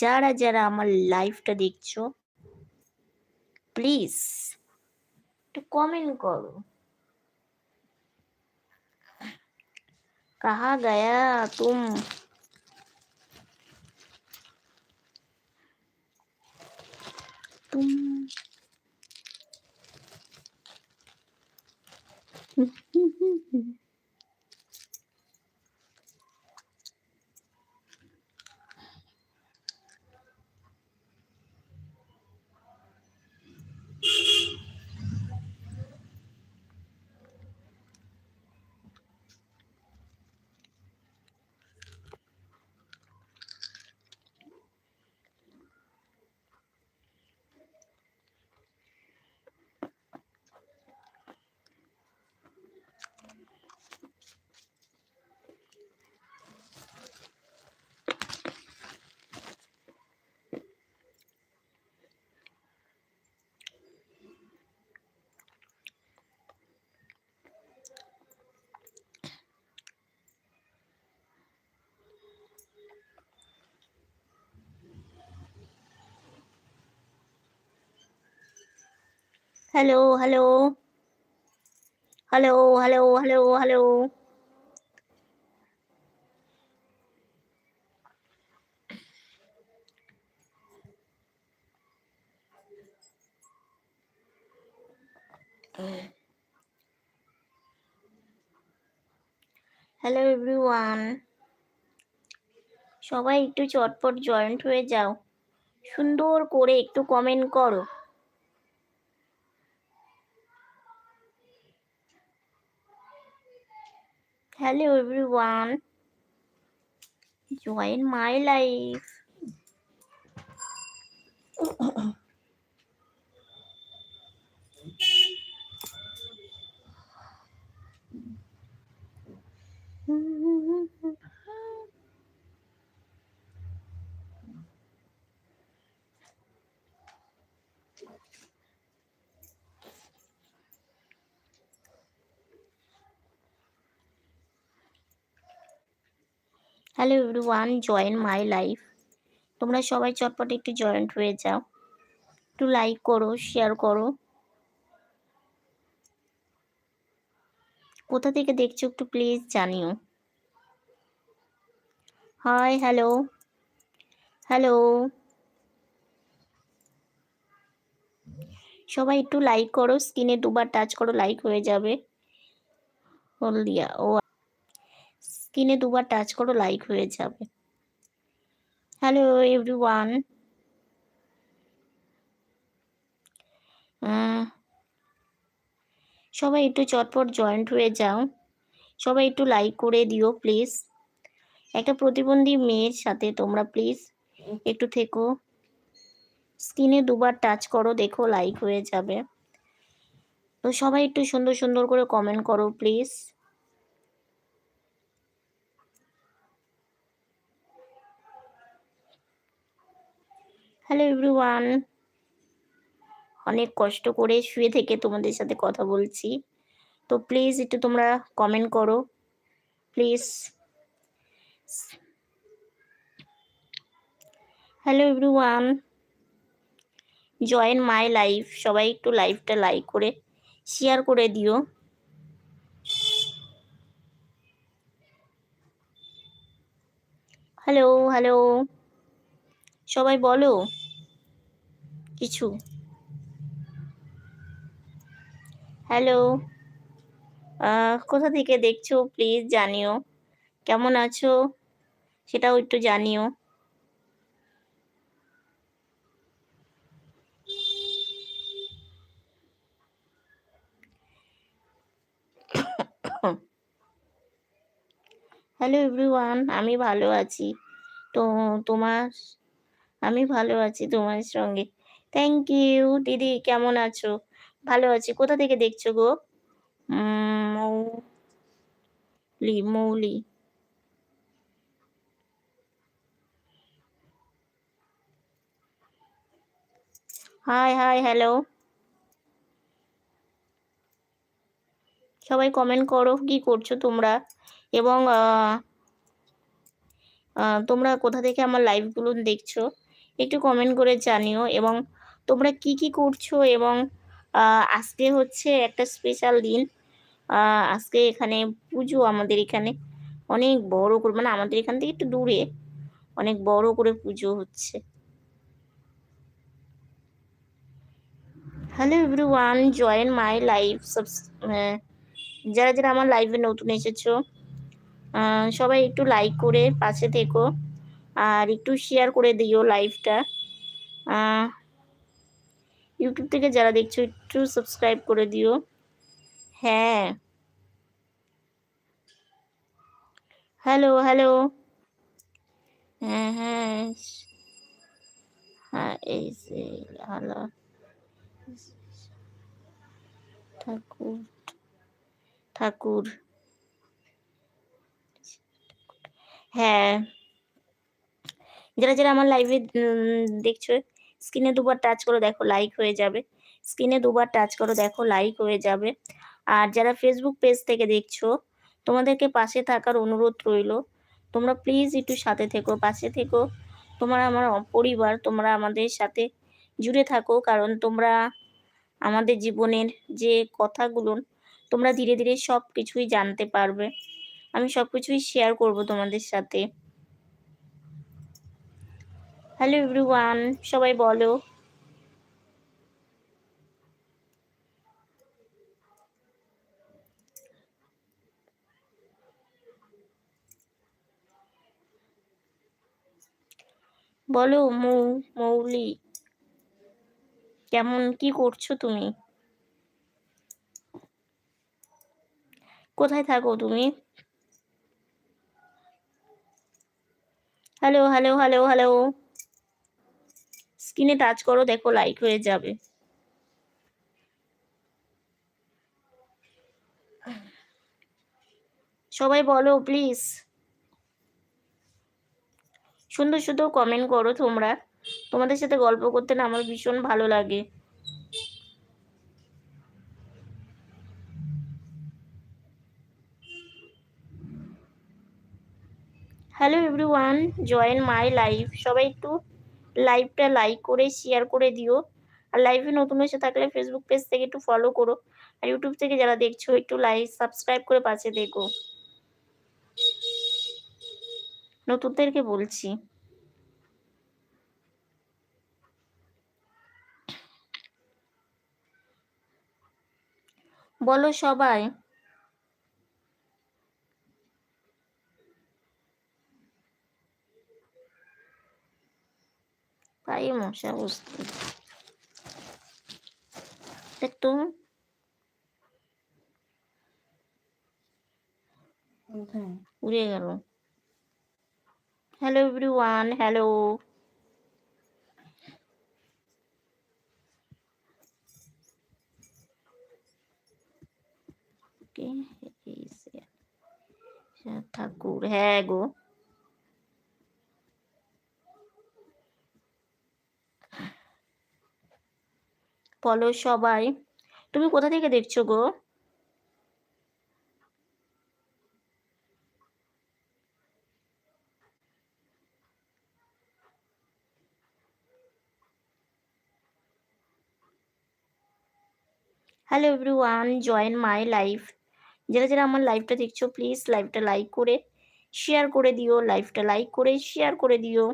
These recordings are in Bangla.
যারা যারা আমার লাইভটা দেখছো প্লিজ একটু কমেন্ট করো कहा गया तुम तुम hello hello hello hello hello. Hello hello everyone সবাই একটু চটপট জয়েন্ট হয়ে যাও। সুন্দর করে একটু কমেন্ট করো। Hello everyone. Join my life. Hello everyone join my life তোমরা সবাই চটপট একটু জয়েন্ট হয়ে যাও। একটু লাইক করো শেয়ার করো। কোথা থেকে দেখছ একটু প্লিজ জানিও। হাই হ্যালো হ্যালো সবাই একটু লাইক করো স্ক্রিনে দুবার টাচ করো লাইক হয়ে যাবে। হলদিয়া, ও স্ক্রিনে দুবার টাচ করো লাইক হয়ে যাবে। হ্যালো এভরি ওয়ান সবাই একটু চটপট জয়েন্ট হয়ে যাও। সবাই একটু লাইক করে দিও প্লিজ একটা প্রতিবন্ধী মেয়ের সাথে তোমরা প্লিজ একটু থেকো। স্ক্রিনে দুবার টাচ করো, দেখো লাইক হয়ে যাবে। তো সবাই একটু সুন্দর সুন্দর করে কমেন্ট করো প্লিজ হ্যালো এভরিওয়ান অনেক কষ্ট করে শুয়ে থেকে তোমাদের সাথে কথা বলছি। তো প্লিজ একটু তোমরা কমেন্ট করো। Please hello everyone join my life সবাই একটু লাইভটা লাইক করে শেয়ার করে দিও। হ্যালো হ্যালো সবাই বলো। কিছু। হ্যালো কোথা থেকে দেখছ? প্লিজ জানিও। কেমন আছো? সেটাও একটু জানিও। হ্যালো এভরিওয়ান আমি ভালো আছি। তো তোমার, আমি ভালো আছি তোমার সঙ্গে। থ্যাংক ইউ দিদি, কেমন আছো? ভালো আছি। কোথা থেকে দেখছ গো? Mouli Mouli. Hi hi hello সবাই কমেন্ট করো, কি করছ তোমরা? এবং তোমরা কোথা থেকে আমার লাইভগুলো দেখছ, একটু কমেন্ট করে জানিও। এবং তোমরা কি কি করছ? এবং আজকে হচ্ছে একটা স্পেশাল দিন। আজকে এখানে পুজো আমাদের এখানে। অনেক বড় করে মানে আমাদের এখান থেকে একটু দূরে অনেক বড় করে পুজো হচ্ছে। Hello everyone join my live যারা যারা আমার লাইভে নতুন এসেছ সবাই একটু লাইক করে পাশে থেকো। আর একটু শেয়ার করে দিও লাইভটা ইউটিউব থেকে যারা দেখছ, একটু সাবস্ক্রাইব করে দিও। হ্যাঁ। হ্যালো হ্যালো হ্যাঁ হ্যাঁ। হ্যাঁ এই যে হ্যালো ঠাকুর ঠাকুর। হ্যাঁ। যারা যারা আমার লাইভে দেখছ স্ক্রিনে দুবার টাচ করো, দেখো লাইক হয়ে যাবে। স্ক্রিনে দুবার টাচ করো, দেখো লাইক হয়ে যাবে। আর যারা ফেসবুক পেজ থেকে দেখছ, তোমাদেরকে পাশে থাকার অনুরোধ রইল। তোমরা প্লিজ একটু সাথে থেকো, পাশে থেকো। তোমরা আমার পরিবার, তোমরা আমাদের সাথে জুড়ে থাকো, কারণ তোমরা আমাদের জীবনের যে কথাগুলো, তোমরা ধীরে ধীরে সব কিছুই জানতে পারবে। আমি সব কিছুই শেয়ার করব তোমাদের সাথে। হ্যালো এভরিওয়ান সবাই বলো। বলো, মৌ, মৌলি, কেমন, কি করছ তুমি? কোথায় থাকো তুমি? হ্যালো হ্যালো হ্যালো হ্যালো স্ক্রিনে টাচ করো, দেখো লাইক হয়ে যাবে। সবাই বলো প্লিজ সুন্দর সুন্দর কমেন্ট করো তোমরা। তোমাদের সাথে গল্প করতে না আমার ভীষণ ভালো লাগে। Hello everyone join my life সবাই একটু লাইভটা লাইক করে শেয়ার করে দিও। আর লাইভে নতুন এসে থাকলে ফেসবুক পেজ থেকে একটু ফলো করো। আর ইউটিউব থেকে যারা দেখছ, একটু লাইক সাবস্ক্রাইব করে পাশে দেখো। নতুনদেরকে বলছি। বলো সবাই। তাই মশা বুঝতে একটু উড়ে গেল হ্যালো এভরিওয়ান হ্যালো ঠাকুর হ্যাঁ গো বলো সবাই। তুমি কোথা থেকে দেখছ গো? Hello everyone join my life যারা যারা আমার লাইভটা দেখছ প্লিজ লাইভটা লাইক করে শেয়ার করে দিও লাইভটা লাইক করে শেয়ার করে দিও।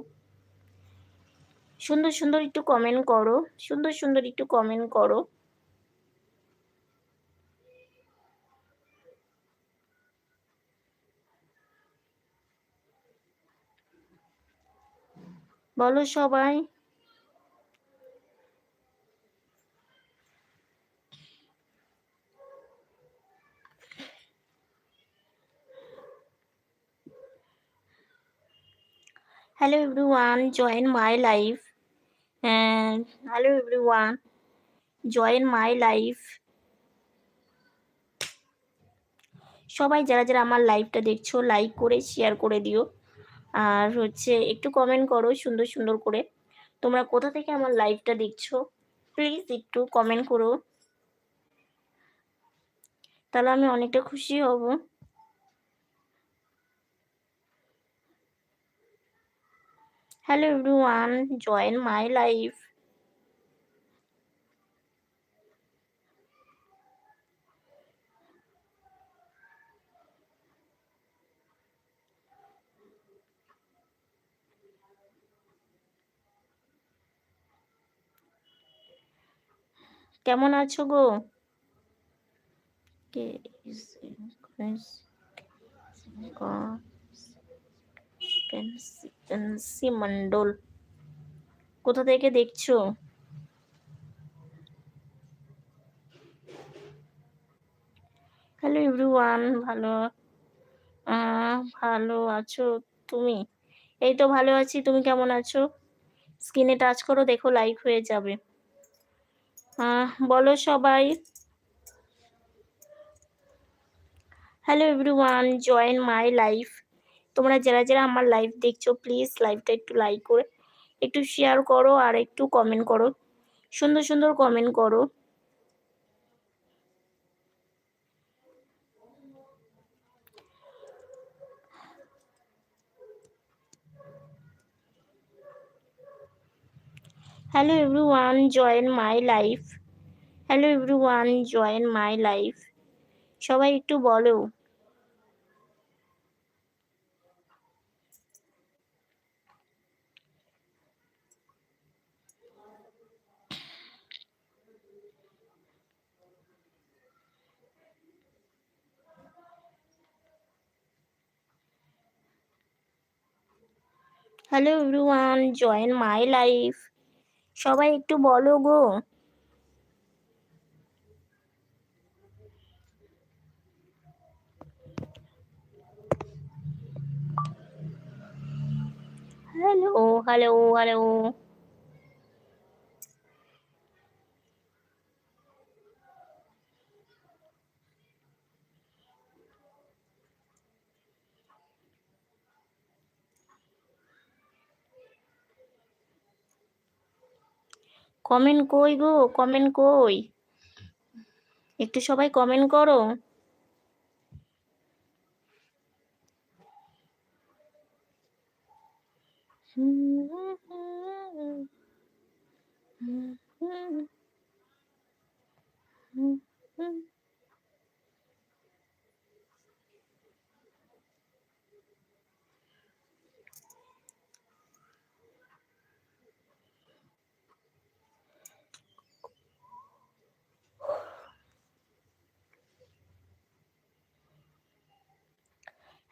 সুন্দর সুন্দর একটু কমেন্ট করো, সুন্দর সুন্দর একটু কমেন্ট করো। বলো সবাই। Hello everyone, join my life. And hello, everyone. Join my life. সবাই যারা যারা আমার লাইভটা দেখছ লাইক করে শেয়ার করে দিও। আর হচ্ছে একটু কমেন্ট করো সুন্দর সুন্দর করে। তোমরা কোথা থেকে আমার লাইভটা দেখছ? প্লিজ একটু কমেন্ট করো। তাহলে আমি অনেকটা খুশি হব। Hello everyone, join my life. কেমন আছো গো কে পেন্সি মন্ডল। কোথা থেকে দেখছ? হ্যালো এভরিওয়ান ভালো ভালো আছো তুমি? এই তো ভালো আছি, তুমি কেমন আছো? স্ক্রিনে টাচ করো, দেখো লাইক হয়ে যাবে। বলো সবাই। Hello everyone join my life তোমরা যারা যারা আমার লাইভ দেখছ প্লিজ লাইভটা একটু লাইক করে, একটু শেয়ার করো আর একটু কমেন্ট করো। সুন্দর সুন্দর কমেন্ট করো। Hello everyone join my life hello everyone join my life সবাই একটু বলো। Hello everyone join my life সবাই একটু বলো গো। হ্যালো হ্যালো হ্যালো কমেন্ট কই গো কমেন্ট কই? একটু সবাই কমেন্ট করো।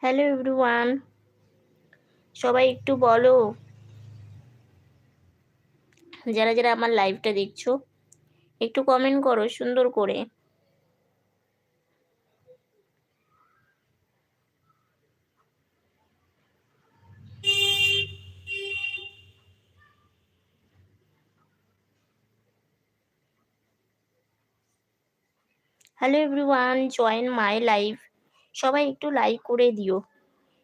হ্যালো এভরিওয়ান সবাই একটু বলো। যারা যারা আমার লাইভটা দেখছ, একটু কমেন্ট করো, সুন্দর করে। Hello everyone join my live সবাই একটু লাইক করে দিও।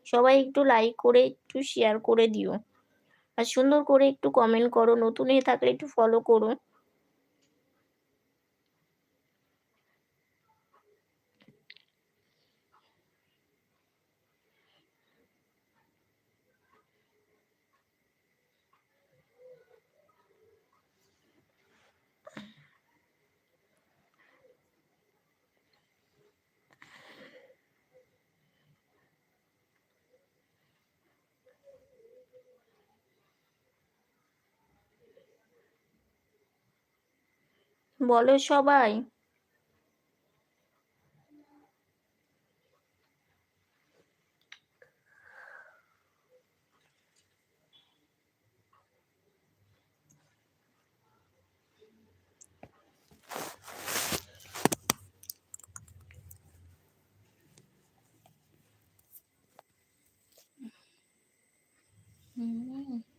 সবাই একটু লাইক করে, একটু শেয়ার করে দিও। আর সুন্দর করে একটু কমেন্ট করো, নতুন হয়ে থাকলে একটু ফলো করো। বলো সবাই Mm-hmm.